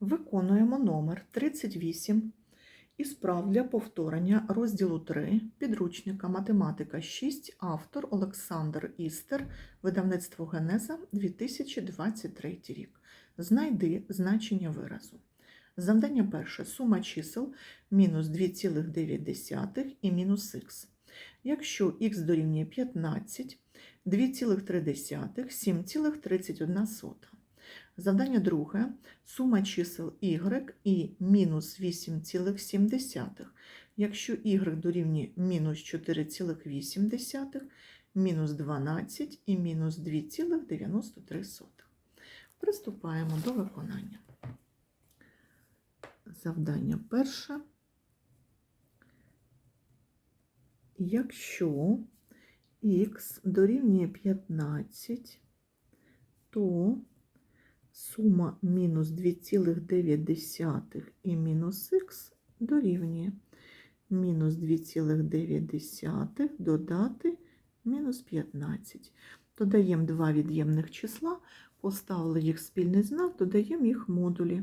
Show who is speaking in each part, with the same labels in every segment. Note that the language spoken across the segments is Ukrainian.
Speaker 1: Виконуємо номер 38 із прав для повторення розділу 3 підручника Математика 6, автор Олександр Істер, видавництво Генеза 2023 рік. Знайди значення виразу. Завдання перше. Сума чисел мінус 2,9 і мінус х. Якщо х дорівнює 15, 2,3, 7,31. Завдання друге. Сума чисел y і мінус 8,7. Якщо y дорівнює мінус 4,8, мінус 12 і мінус 2,93. Приступаємо до виконання. Завдання перше. Якщо х дорівнює 15, то сума мінус 2,9 і мінус х дорівнює мінус 2,9 додати мінус 15. Додаємо два від'ємних числа, поставили їх спільний знак, додаємо їх модулі.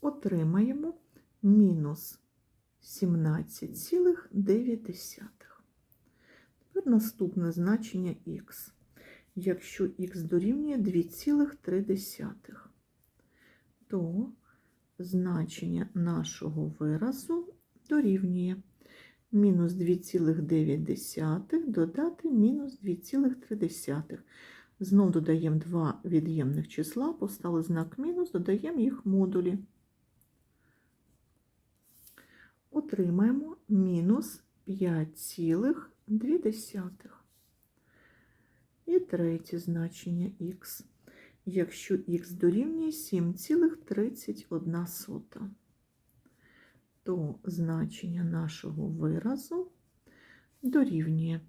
Speaker 1: Отримаємо мінус 17,9. Тепер наступне значення х. Якщо х дорівнює 2,3, то значення нашого виразу дорівнює мінус 2,9 додати мінус 2,3. Знов додаємо два від'ємних числа, поставили знак мінус, додаємо їх модулі. Отримаємо мінус 5,2. І третє значення х. Якщо х дорівнює 7,31, то значення нашого виразу дорівнює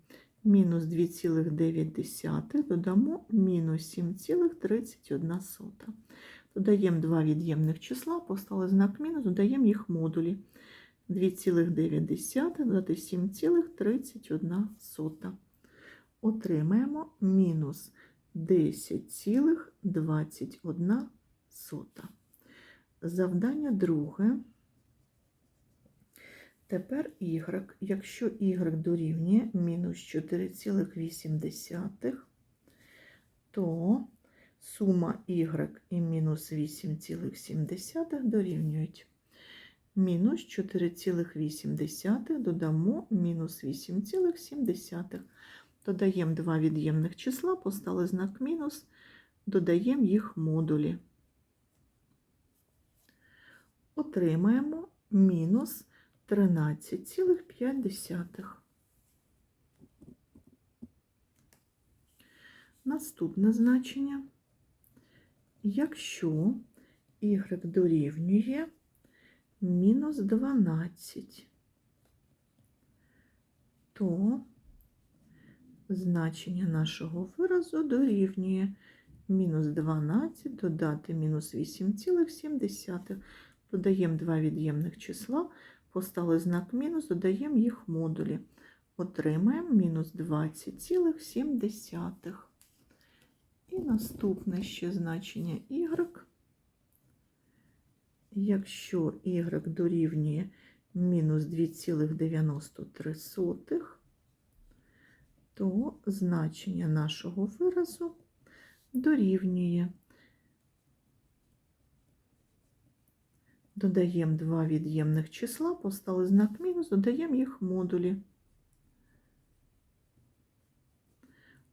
Speaker 1: мінус 2,9 додамо мінус 7,31. Додаємо два від'ємних числа, поставили знак мінус, додаємо їх модулі. 2,9 додати 7,31. Отримаємо мінус 10,21. Завдання друге. Тепер y. Якщо y дорівнює мінус 4,8, то сума y і мінус 8,7 дорівнюють. Мінус 4,8 додамо мінус 8,7. Додаємо два від'ємних числа, поставили знак мінус, додаємо їх модулі. Отримаємо мінус 13,5. Наступне значення. Якщо y дорівнює мінус 12, то значення нашого виразу дорівнює мінус 12 додати мінус 8,7. Додаємо два від'ємних числа, поставили знак мінус, додаємо їх модулі. Отримаємо мінус 20,7. І наступне ще значення y. Якщо y дорівнює мінус 2,93, то значення нашого виразу дорівнює. Додаємо два від'ємних числа, поставили знак мінус, додаємо їх модулі.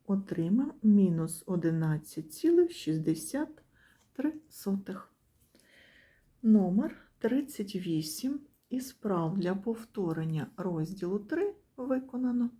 Speaker 1: Отримаємо мінус 11,63. Номер 38 із прав для повторення розділу 3 виконано.